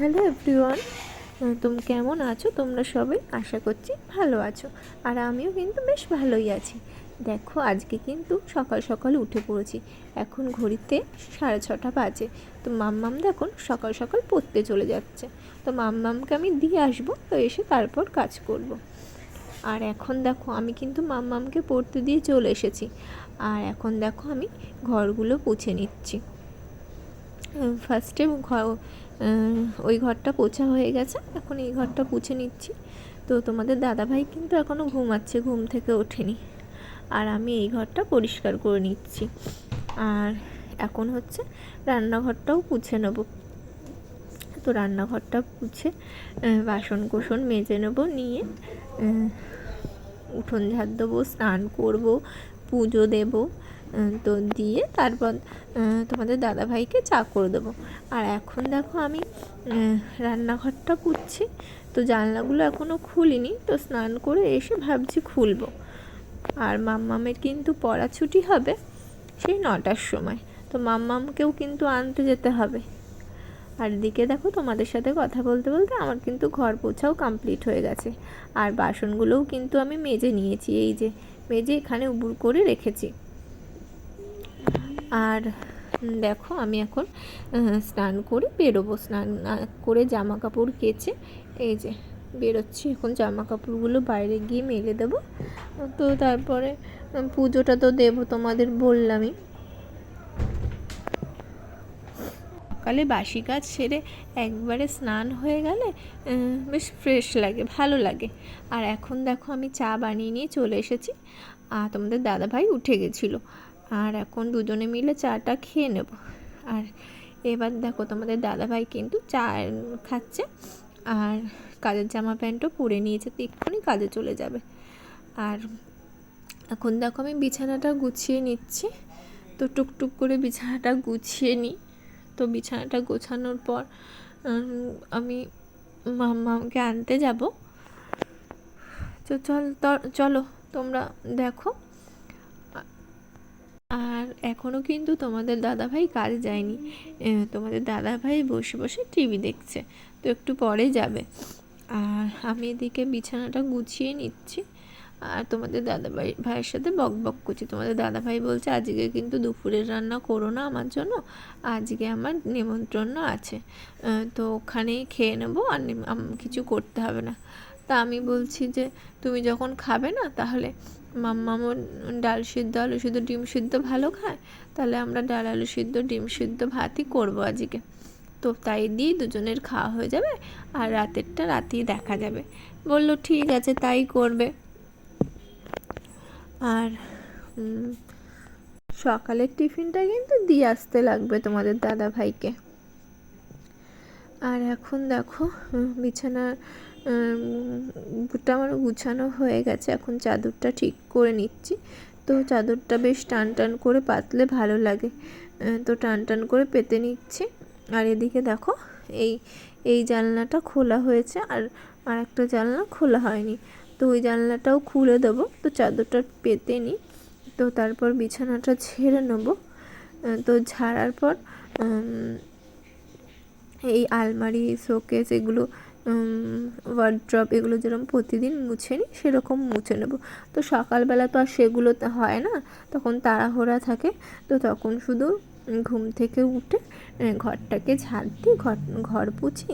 Hello everyone তুমি কেমন আছো? তোমরা সবাই আশা করছি ভালো আছো। আর আমিও কিন্তু বেশ ভালোই আছি। দেখো, আজকে কিন্তু সকাল সকাল উঠে পড়েছি। এখন ঘড়িতে সাড়ে ছটা বাজে। তো মাম্মাম দেখুন সকাল সকাল পড়তে চলে যাচ্ছে। তো মাম্মামকে আমি দিয়ে আসব, তো এসে তারপর কাজ করব। আর এখন দেখো, আমি কিন্তু মাম্মামকে পড়তে দিয়ে চলে এসেছি। আর এখন দেখো, আমি ঘরগুলো পুছে নিচ্ছি। ফার্স্টে ঘর ওই ঘরটা পোছা হয়ে গেছে। এখন এই ঘরটা পুছে নিচ্ছি। তো তোমাদের দাদাভাই কিন্তু এখনও ঘুমাচ্ছে, ঘুম থেকে ওঠেনি। আর আমি এই ঘরটা পরিষ্কার করে নিচ্ছি। আর এখন হচ্ছে রান্নাঘরটাও পুছে নেব। তো রান্নাঘরটা পুছে বাসন কোসন মেজে নেব, নিয়ে উঠোন ঝাড় দেবো, স্নান করব, পুজো দেবো। তো দিয়ে তারপর তোমাদের দাদাভাইকে চা করে দেবো। আর এখন দেখো আমি রান্নাঘরটা পুচ্ছি তো জানলাগুলো এখনও খুলিনি, তো স্নান করে এসে ভাবছি খুলবো। আর মাম্মামের কিন্তু পড়া ছুটি হবে সেই নটার সময়, তো মাম্মামকেও কিন্তু আনতে যেতে হবে। আর দিকে দেখো তোমাদের সাথে কথা বলতে বলতে আমার কিন্তু ঘর পোছাও কমপ্লিট হয়ে গেছে। আর বাসনগুলোও কিন্তু আমি মেজে নিয়েছি, এই যে মেজে এখানে উবুর করে রেখেছি। আর দেখো আমি এখন স্নান করে বেরোবো। স্নান করে জামা কাপড় কেচে এই যে বেরোচ্ছি। এখন জামা কাপড়গুলো বাইরে গিয়ে মেলে দেবো। তো তারপরে পুজোটা তো দেবো তোমাদের বললামই। সকালে বাসি কাজ সেরে একবারে স্নান হয়ে গেলে বেশ ফ্রেশ লাগে, ভালো লাগে। আর এখন দেখো আমি চা বানিয়ে নিয়ে চলে এসেছি। আর তোমাদের দাদাভাই উঠে গেছিল। আর এখন দুজনে মিলে চাটা খেয়ে নেব। আর এবার দেখো তোমাদের দাদাভাই কিন্তু চা খাচ্ছে আর কাজের জামা প্যান্টও পরে নিয়েছে, তো এক্ষুনি কাজে চলে যাবে। আর এখন দেখো আমি বিছানাটা গুছিয়ে নিচ্ছি। তো টুকটুক করে বিছানাটা গুছিয়ে নিই। তো বিছানাটা গোছানোর পর আমি মামাকে আনতে যাব। তো চল চলো তোমরা দেখো। আর এখনও কিন্তু তোমাদের দাদাভাই কাজ যায়নি। তোমাদের দাদাভাই বসে বসে টিভি দেখছে, তো একটু পরে যাবে। আর আমি এদিকে বিছানাটা গুছিয়ে নিচ্ছি, আর তোমাদের দাদাভাই, ভাইয়ের সাথে বক বক করছি। তোমাদের দাদাভাই বলছে, আজকে কিন্তু দুপুরের রান্না করো না আমার জন্য, আজকে আমার নিমন্ত্রণ আছে। তো ওখানেই খেয়ে নেব আর কিছু করতে হবে না। তা আমি বলছি যে, তুমি যখন খাবে না তাহলে মাম্মামও ডাল সিদ্ধ, আলু সিদ্ধ, ডিম সিদ্ধ ভালো খায়? তাহলে আমরা ডাল, আলু সিদ্ধ, ডিম সিদ্ধ ভাতই করব আজকে। তো তাই দিয়েই দুজনের খাওয়া হয়ে যাবে আর রাতেরটা রাতেই দেখা যাবে। বলল, ঠিক আছে, তাই করবে। আর সকালের টিফিনটা কিন্তু দিয়ে আসতে লাগবে তোমাদের দাদা ভাইকে আর এখন দেখো বিছানার বুটটা আমার গুছানো হয়ে গেছে, এখন চাদরটা ঠিক করে নিচ্ছি। তো চাদরটা বেশ টান টান করে পাতলে ভালো লাগে। তো টান টান করে পেতে নিচ্ছি। আর এদিকে দেখো, এই এই জানলাটা খোলা হয়েছে আর আর একটা জানলা খোলা হয়নি। তো ওই জানলাটাও খুলে দেবো, তো চাদরটা পেতে নিই। তো তারপর বিছানাটা ছেড়ে নেব। তো ঝাড়ার পর এই আলমারি, শোকেস এগুলো ওয়ার্ড্রপ এগুলো যেরকম প্রতিদিন মুছে নিই, সেরকম মুছে নেব। তো সকালবেলা তো আর সেগুলো হয় না, তখন তাড়াহোড়া থাকে, তো তখন শুধু ঘুম থেকে উঠে ঘরটাকে ঝাড় দিই ঘর ঘর পুছি,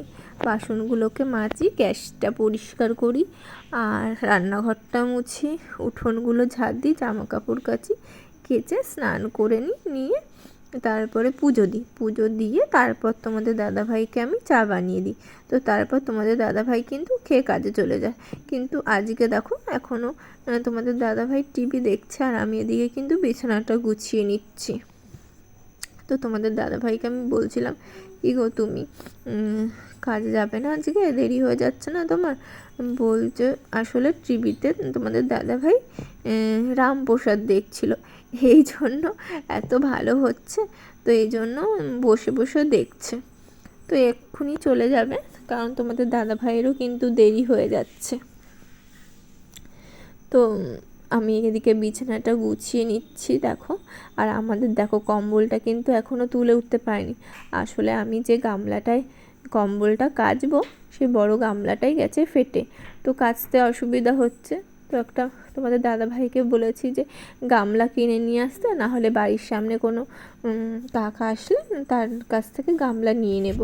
বাসনগুলোকে মাজি, গ্যাসটা পরিষ্কার করি, আর রান্নাঘরটা মুছি, উঠোনগুলো ঝাড় দিই জামা কাপড় কাচি, কেচে স্নান করে নিই নিয়ে তারপরে পুজো দিই। পুজো দিয়ে তারপর তোমাদের দাদাভাইকে আমি চা বানিয়ে দিই। তো তারপর তোমাদের দাদাভাই কিন্তু খেয়ে কাজে চলে যায়। কিন্তু আজকে দেখো এখনও তোমাদের দাদাভাই টিভি দেখছে আর আমি এদিকে কিন্তু বিছানাটা গুছিয়ে নিচ্ছি। তো তোমাদের দাদাভাইকে আমি বলছিলাম, কি গো তুমি কাজে যাবে না আজকে? দেরি হয়ে যাচ্ছে না তোমার? বলছে, আসলে টিভিতে তোমাদের দাদাভাই রামপ্রসাদ দেখছিল। এই জন্য এত ভালো হচ্ছে, তো এই জন্য বসে বসে দেখছে। তো এক্ষুনি চলে যাবে, কারণ তোমাদের দাদা ভাইয়েরও কিন্তু দেরি হয়ে যাচ্ছে। তো আমি এদিকে বিছানাটা গুছিয়ে নিচ্ছি, দেখো। আর আমাদের, দেখো, কম্বলটা কিন্তু এখনও তুলে উঠতে পারিনি। আসলে আমি যে গামলাটায় কম্বলটা কাচবো সেই বড় গামলাটাই গেছে ফেটে। তো কাচতে অসুবিধা হচ্ছে। তো একটা তোমাদের দাদা ভাইকে বলেছি যে গামলা কিনে নিয়ে আসতে, না হলে বাড়ির সামনে কোনো কাকা আসলে তার কাছ থেকে গামলা নিয়ে নেব।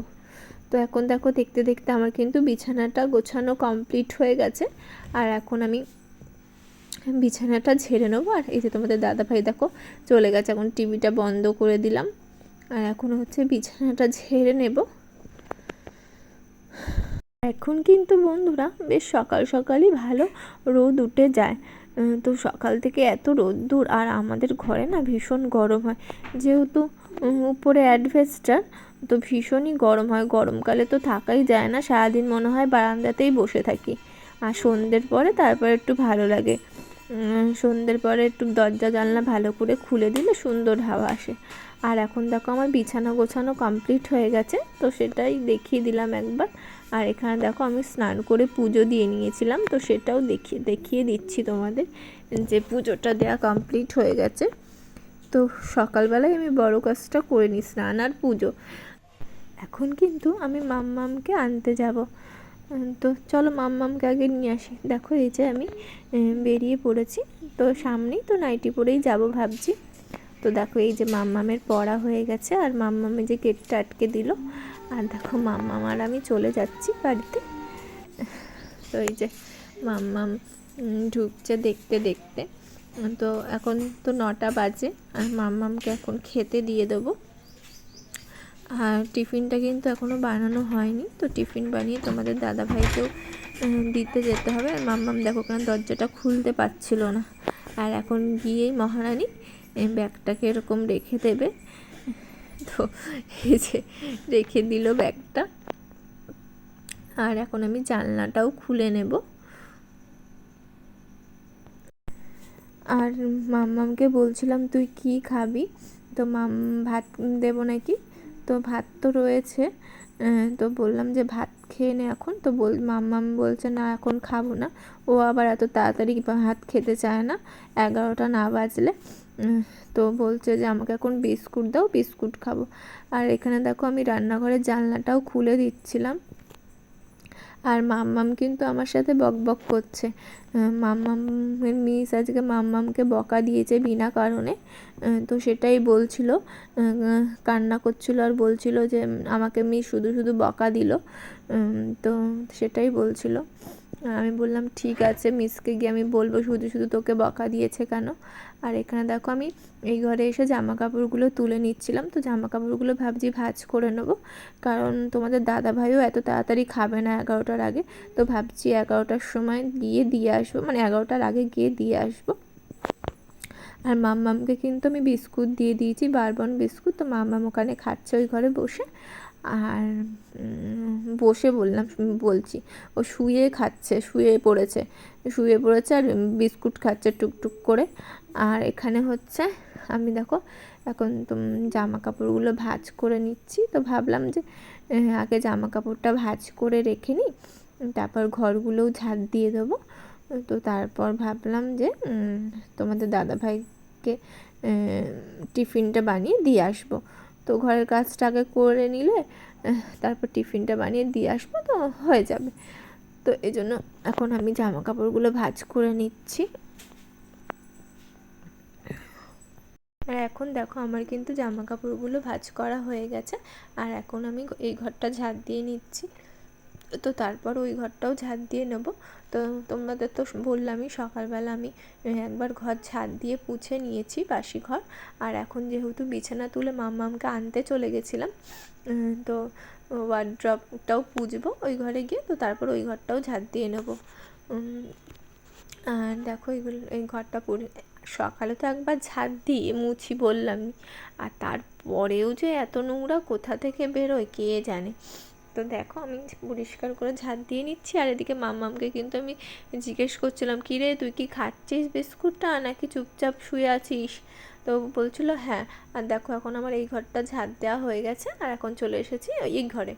তো এখন দেখো, দেখতে দেখতে আমার কিন্তু বিছানাটা গোছানো কমপ্লিট হয়ে গেছে। আর এখন আমি বিছানাটা ঝেড়ে নেব। আর এই যে তোমাদের দাদা ভাই দেখো, চলে গেছে। এখন টিভিটা বন্ধ করে দিলাম। আর এখন হচ্ছে বিছানাটা ঝেড়ে নেব। এখন কিন্তু বন্ধুরা বেশ সকাল সকালই ভালো রোদ উঠে যায়। তো সকাল থেকে এত রোদ্দুর আর আমাদের ঘরে না ভীষণ গরম হয়। যেহেতু উপরে অ্যাডভেস্টার, তো ভীষণই গরম হয়। গরমকালে তো থাকাই যায় না, সারাদিন মনে হয় বারান্দাতেই বসে থাকি। আর সন্ধ্যের পরে তারপর একটু ভালো লাগে। সন্ধ্যের পরে একটু দরজা জানলা ভালো করে খুলে দিলে সুন্দর হাওয়া আসে। আর এখন দেখো আমার বিছানা গোছানো কমপ্লিট হয়ে গেছে, তো সেটাই দেখিয়ে দিলাম একবার। আর এখানে দেখো আমি স্নান করে পুজো দিয়ে নিয়েছিলাম, তো সেটাও দেখিয়ে দেখিয়ে দিচ্ছি তোমাদের যে পুজোটা দেওয়া কমপ্লিট হয়ে গেছে। তো সকালবেলায় আমি বড় কাজটা করে নিই, স্নান আর পুজো। এখন কিন্তু আমি মাম্মামকে আনতে যাব। তো চলো মাম্মামকে আগে নিয়ে আসি। দেখো এই যে আমি বেরিয়ে পড়েছি, তো সামনেই তো নাইটি পরেই যাব ভাবছি। তো দেখো এই যে মাম্মামের পড়া হয়ে গেছে আর মাম্মামে যে গেটটা আটকে দিল। আর দেখো মাম্মাম আর আমি চলে যাচ্ছি বাড়িতে। তো এই যে মাম্মাম ঢুকছে দেখতে দেখতে। তো এখন তো নটা বাজে, আর মাম্মামকে এখন খেতে দিয়ে দেবো। আর টিফিনটা কিন্তু এখনও বানানো হয়নি, তো টিফিন বানিয়ে তোমাদের দাদা ভাইকেও দিতে যেতে হবে। আর মাম্মাম দেখো কেন দরজাটা খুলতে পারছিল না। আর এখন গিয়েই মহারানী ব্যাগটাকে এরকম রেখে দেবে। তো এই যে রেখে দিল ব্যাগটা। আর এখন আমি জানলাটাও খুলে নেব। আর মাম্মামকে বলছিলাম, তুই কি খাবি? তো মাম, ভাত দেবো নাকি? তো ভাত তো রয়েছে। তো বললাম যে ভাত খেয়ে নে এখন। তো বল, মাম্মাম বলছে, না, এখন খাব না। ও আবার এত তাড়াতাড়ি ভাত খেতে চায় না। এগারোটা না বাজলে তো বলছে যে আমাকে এখন বিস্কুট দাও, বিস্কুট খাব। আর এখানে দেখো আমি রান্নাঘরের জানলাটাও খুলে দিচ্ছিলাম। আর মাম্মাম কিন্তু আমার সাথে বক বক করছে। মাম্মামের মিস আজকে মাম্মামকে বকা দিয়েছে বিনা কারণে। তো সেটাই বলছিল। কান্না করছিল আর বলছিল যে আমাকে মিস শুধু শুধু বকা দিল। তো সেটাই বলছিল। আমি বললাম, ঠিক আছে, মিসকে গিয়ে আমি বলব, শুধু শুধু তোকে বকা দিয়েছে কেন? আর এখানে দেখো, আমি এই ঘরে এসে জামা কাপড়গুলো তুলে নিচ্ছিলাম। তো জামা কাপড়গুলো ভাবছি ভাজ করে নেব, কারণ তোমাদের দাদা ভাইও এত তাড়াতাড়ি খাবে না এগারোটার আগে। তো ভাবছি এগারোটার সময় গিয়ে দিয়ে আসব মানে এগারোটার আগে গিয়ে দিয়ে আসব। আর মাম্মামকে কিন্তু আমি বিস্কুট দিয়ে দিয়েছি, বারবন বিস্কুট। তো মাম্মাম ওখানে খাচ্ছে ওই ঘরে বসে। আর বসে বললাম, বলছি, ও শুয়ে খাচ্ছে, শুয়ে পড়েছে শুয়ে পড়েছে আর বিস্কুট খাচ্ছে টুকটুক করে। আর এখানে হচ্ছে, আমি দেখো, এখন তো জামা কাপড়গুলো ভাজ করে নিচ্ছি, তো ভাবলাম যে আগে জামা কাপড়টা ভাজ করে রেখে নিই, তারপর ঘরগুলোও ঝাড় দিয়ে দেবো। তো তারপর ভাবলাম যে তোমাদের দাদাভাইকে টিফিনটা বানিয়ে দিয়ে আসব। তো ঘরের কাজটা আগে করে নিলে তারপর টিফিনটা বানিয়ে দিয়ে আসব তো হয়ে যাবে। তো এই জন্য এখন আমি জামা কাপড়গুলো ভাজ করে নিচ্ছি। আর এখন দেখো আমার কিন্তু জামা কাপড়গুলো ভাজ করা হয়ে গেছে। আর এখন আমি এই ঘরটা ঝাঁট দিয়ে নিচ্ছি। তো তারপর ওই ঘরটাও ঝাড় দিয়ে নেব। তো তোমাদের তো বললামই, সকালবেলা আমি একবার ঘর ঝাড় দিয়ে পুছে নিয়েছি বাসি ঘর। আর এখন যেহেতু বিছানা তুলে মাম্মামকে আনতে চলে গেছিলাম তো ওয়ার্ড্রপটাও পুজবো ওই ঘরে গিয়ে, তো তারপর ওই ঘরটাও ঝাড় দিয়ে নেব। আর দেখো এইগুলো এই ঘরটা পুরে, সকালে তো একবার ঝাড় দিয়ে মুছি বললামই। আর তারপরেও যে এত নোংরা কোথা থেকে বেরোয়, কে জানে? তো দেখো আমি পরিষ্কার করে ঝাঁট দিয়ে নিচ্ছি আর এদিকে মাম্মামকে কিন্তু আমি জিজ্ঞেস করছিলাম কী রে তুই কি খাচ্ছিস বিস্কুটটা নাকি চুপচাপ শুয়ে আছিস? তো বলছিল হ্যাঁ। আর দেখো এখন আমার এই ঘরটা ঝাঁট দেওয়া হয়ে গেছে আর এখন চলে এসেছি এই ঘরে।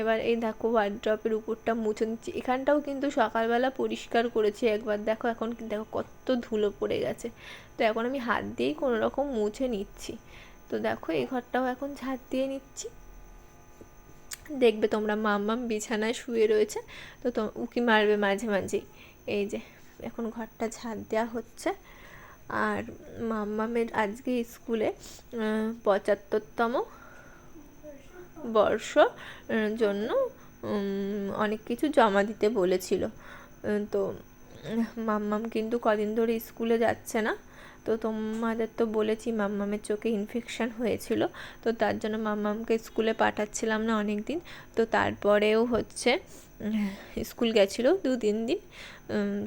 এবার এই দেখো ওয়ার্ড্রপের উপরটা মুছে নিচ্ছি। এখানটাও কিন্তু সকালবেলা পরিষ্কার করেছি একবার। দেখো এখন দেখো কত ধুলো পড়ে গেছে। তো এখন আমি হাত দিয়েই কোনো রকম মুছে নিচ্ছি। তো দেখো এই ঘরটাও এখন ঝাঁট দিয়ে নিচ্ছি। দেখবে তোমরা মাম্মাম বিছানায় শুয়ে রয়েছে। তো তো উকি মারবে মাঝে মাঝেই। এই যে, এখন ঘরটা ঝাড় দেওয়া হচ্ছে। আর মাম্মামের আজকে স্কুলে পঁচাত্তরতম বর্ষ জন্য অনেক কিছু জমা দিতে বলেছিল। তো মাম্মাম কিন্তু কদিন ধরে স্কুলে যাচ্ছে না। তো তোমাদের তো বলেছি মাম্মামের চোখে ইনফেকশান হয়েছিল, তো তার জন্য মাম্মামকে স্কুলে পাঠাচ্ছিলাম না অনেক দিন তো তারপরেও হচ্ছে স্কুল গেছিল দু তিন দিন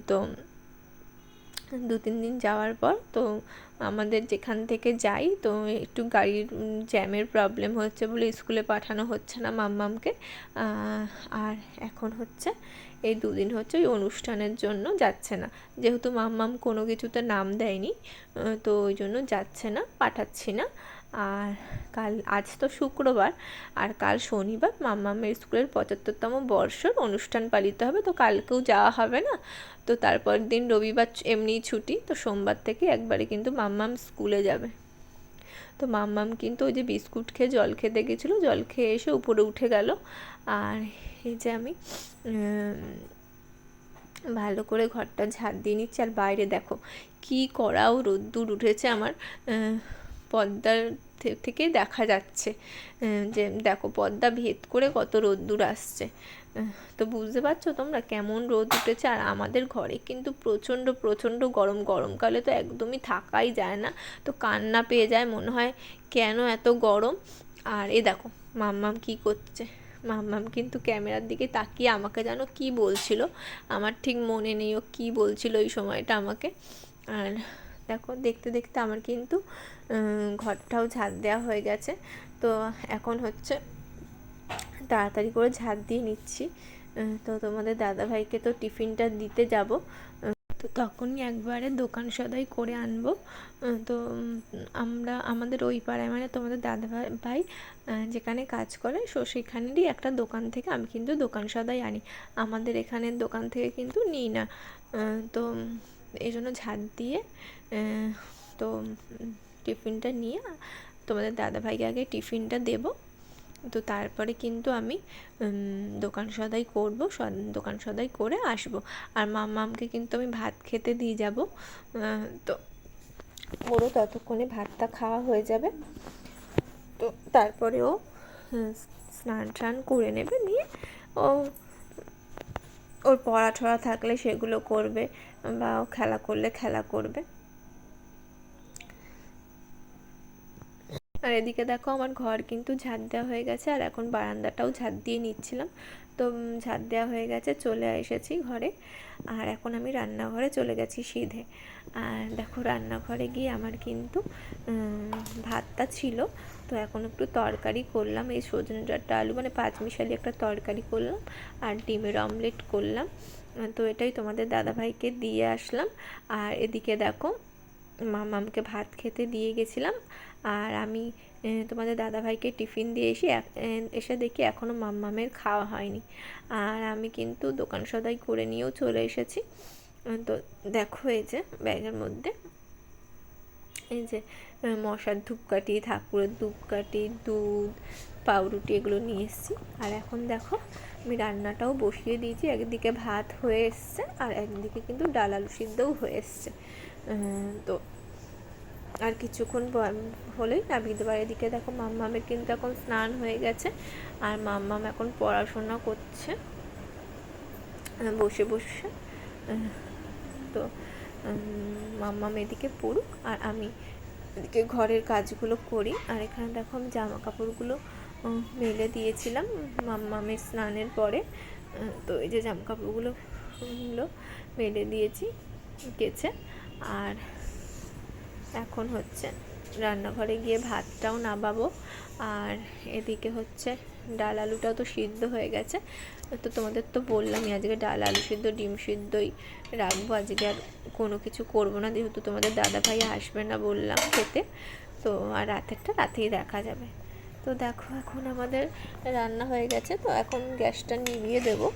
তো দু তিন দিন যাওয়ার পর তো আমাদের যেখান থেকে যাই, তো একটু গাড়ির জ্যামের প্রবলেম হচ্ছে বলে স্কুলে পাঠানো হচ্ছে না মাম্মামকে। আর এখন হচ্ছে, এই দুদিন হচ্ছে ওই অনুষ্ঠানের জন্য যাচ্ছে না। যেহেতু মাম্মাম কোনো কিছুতে নাম দেয়নি তো ওই জন্য যাচ্ছে না, পাঠাচ্ছি না। আর কাল, আজ তো শুক্রবার, আর কাল শনিবার মাম্মামের স্কুলের পঁচাত্তরতম বর্ষর অনুষ্ঠান পালিত হবে, তো কালকেও যাওয়া হবে না? তো তারপর দিন রবিবার এমনিই ছুটি, তো সোমবার থেকে একবারে কিন্তু মাম্মাম স্কুলে যাবে। তো মাম্মাম কিন্তু ওই যে বিস্কুট খেয়ে জল খেতে গেছিল, জল খেয়ে এসে উপরে উঠে গেল। আর এই যে আমি ভালো করে ঘরটা ঝাড় দিয়ে নিচ্ছি, আর বাইরে দেখো কি কড়াও রোদ্দুর উঠেছে আমার থে- থেকে দেখা যাচ্ছে। যে দেখো পর্দা ভেদ করে কত রোদ্দুর আসছে। তো বুঝতে পারছ তোমরা কেমন রোদ উঠেছে? আর আমাদের ঘরে কিন্তু প্রচণ্ড প্রচণ্ড গরম। গরমকালে তো একদমই থাকাই যায় না। তো কান্না পেয়ে যায়, মনে হয় কেন এত গরম? আর এ দেখো, মাম্মাম কি করছে? মাম্মাম কিন্তু ক্যামেরার দিকে তাকিয়ে আমাকে যেন কি বলছিল? আমার ঠিক মনে নেই ও কী বলছিল ওই সময়টা আমাকে। আর দেখো, দেখতে দেখতে আমার কিন্তু ঘরটাও ঝাড় দেওয়া হয়ে গেছে। তো এখন হচ্ছে তাড়াতাড়ি করে ঝাড় দিয়ে নিচ্ছি। তো তোমাদের দাদাভাইকে তো টিফিনটা দিতে যাব। তো তখনই একবারে দোকান সদাই করে আনব। তো আমরা, আমাদের ওই পাড়ায় মানে তোমাদের দাদা ভাই যেখানে কাজ করে, সো সেখানেরই একটা দোকান থেকে আমি কিন্তু দোকান সদাই আনি। আমাদের এখানের দোকান থেকে কিন্তু নিই না। তো এই জন্য ঝাড় দিয়ে তো টিফিনটা নিয়ে তোমাদের দাদা ভাইকে আগে টিফিনটা দেবো। তো তারপরে কিন্তু আমি দোকান সদাই করব দোকান সদাই করে আসব। আর মাম্মামকে কিন্তু আমি ভাত খেতে দিয়ে যাব। তো ওরও ততক্ষণে ভাতটা খাওয়া হয়ে যাবে। তো তারপরে ও স্নান টান করে নেবে, নিয়ে ও, ওর পড়া টড়া থাকলে সেগুলো করবে বা ও খেলা করলে খেলা করবে। আর এদিকে দেখো আমার ঘর কিন্তু ঝাড় দেওয়া হয়ে গেছে, আর এখন বারান্দাটাও ঝাড় দিয়ে নিচ্ছিলাম। তো ঝাড় দেওয়া হয়ে গেছে, চলে এসেছি ঘরে। আর এখন আমি রান্নাঘরে চলে গেছি সিধে। আর দেখো রান্নাঘরে গিয়ে আমার কিন্তু ভাতটা ছিল। তো এখন একটু তরকারি করলাম, এই সজনে ডাঁটা আলু মানে পাঁচমিশালি একটা তরকারি করলাম আর ডিমের অমলেট করলাম। তো এটাই তোমাদের দাদাভাইকে দিয়ে আসলাম। আর এদিকে দেখো মামামকে ভাত খেতে দিয়ে গেছিলাম। আর আমি তোমাদের দাদাভাইকে টিফিন দিয়ে এসে এসে দেখি এখনও মাম্মামের খাওয়া হয়নি। আর আমি কিন্তু দোকান সদাই করে নিয়েও চলে এসেছি। তো দেখো এই যে ব্যাগের মধ্যে। এই যে মশার ধূপকাঠি, ঠাকুরের ধূপকাঠি, দুধ, পাউরুটি এগুলো নিয়ে এসেছি। আর এখন দেখো, আমি রান্নাটাও বসিয়ে দিয়েছি। একদিকে ভাত হয়ে এসছে আর একদিকে কিন্তু ডাল আলু সিদ্ধও হয়ে এসছে। তো আর কিছুক্ষণ হলেই নামিয়ে দেবো আর এদিকে দেখো মাম্মামের কিন্তু এখন স্নান হয়ে গেছে আর মাম্মাম এখন পড়াশোনা করছে বসে বসে তো উম, মাম্মাম এদিকে পড়ুক আর আমি এদিকে ঘরের কাজগুলো করি আর এখানে দেখো আমি জামা কাপড়গুলো মেলে দিয়েছিলাম মাম্মামের স্নানের পরে তো এই যে জামা কাপড়গুলো মেলে দিয়েছি কেচে আর এখন হচ্ছে রান্নাঘরে গিয়ে ভাতটাও নামাবো। আর এদিকে হচ্ছে ডাল আলুটাও তো সিদ্ধ হয়ে গেছে। তো তোমাদের তো বললামই আজকে ডাল, আলু সিদ্ধ, ডিম সিদ্ধই রাখব। আজকে আর কোনো কিছু করব না, যেহেতু তোমাদের দাদা ভাই আসবে না বললাম খেতে। তো আর রাতেরটা রাতেই দেখা যাবে। তো দেখো এখন আমাদের রান্না হয়ে গেছে। তো এখন গ্যাসটা নিভিয়ে দেবো।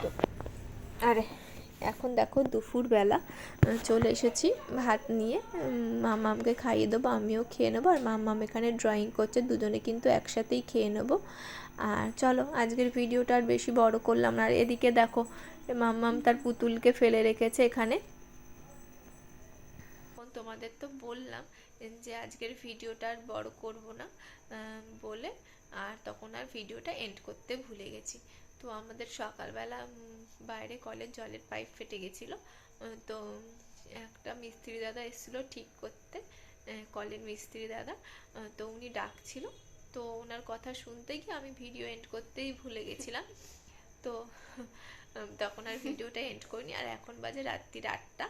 তো আর এখন দেখো দুপুরবেলা চলে এসেছি ভাত নিয়ে। উম, মাম্মামকে খাইয়ে দেবো আমিও খেয়ে নেব আর মাম্মাম এখানে ড্রয়িং করছে দুজনে কিন্তু একসাথেই খেয়ে নেব। আর চলো আজকের ভিডিওটা আর বেশি বড় করলাম আর এদিকে দেখো মাম্মাম তার পুতুলকে ফেলে রেখেছে এখানে। তোমাদের তো বললাম যে আজকের ভিডিওটা আর বড় করব না বলে। আর তখন আর ভিডিওটা এন্ড করতে ভুলে গেছি। তো আমাদের সকালবেলা বাইরে কলের জলের পাইপ ফেটে গেছিল। তো একটা মিস্ত্রি দাদা এসেছিল ঠিক করতে কলের মিস্ত্রি দাদা। তো উনি ডাকছিল। তো ওনার কথা শুনতে গিয়ে আমি ভিডিও এন্ড করতেই ভুলে গেছিলাম। তো তখন আর ভিডিওটা এন্ড করিনি। আর এখন বাজে রাত্রির আটটা।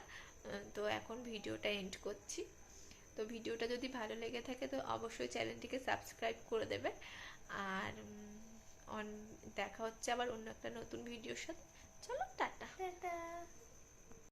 তো এখন ভিডিওটা এন্ড করছি। তো ভিডিওটা যদি ভালো লেগে থাকে, তো অবশ্যই চ্যানেলটিকে সাবস্ক্রাইব করে দেবে। আর অন, দেখা হচ্ছে আবার অন্য একটা নতুন ভিডিওর সাথে। চলো টাটা। টাটা।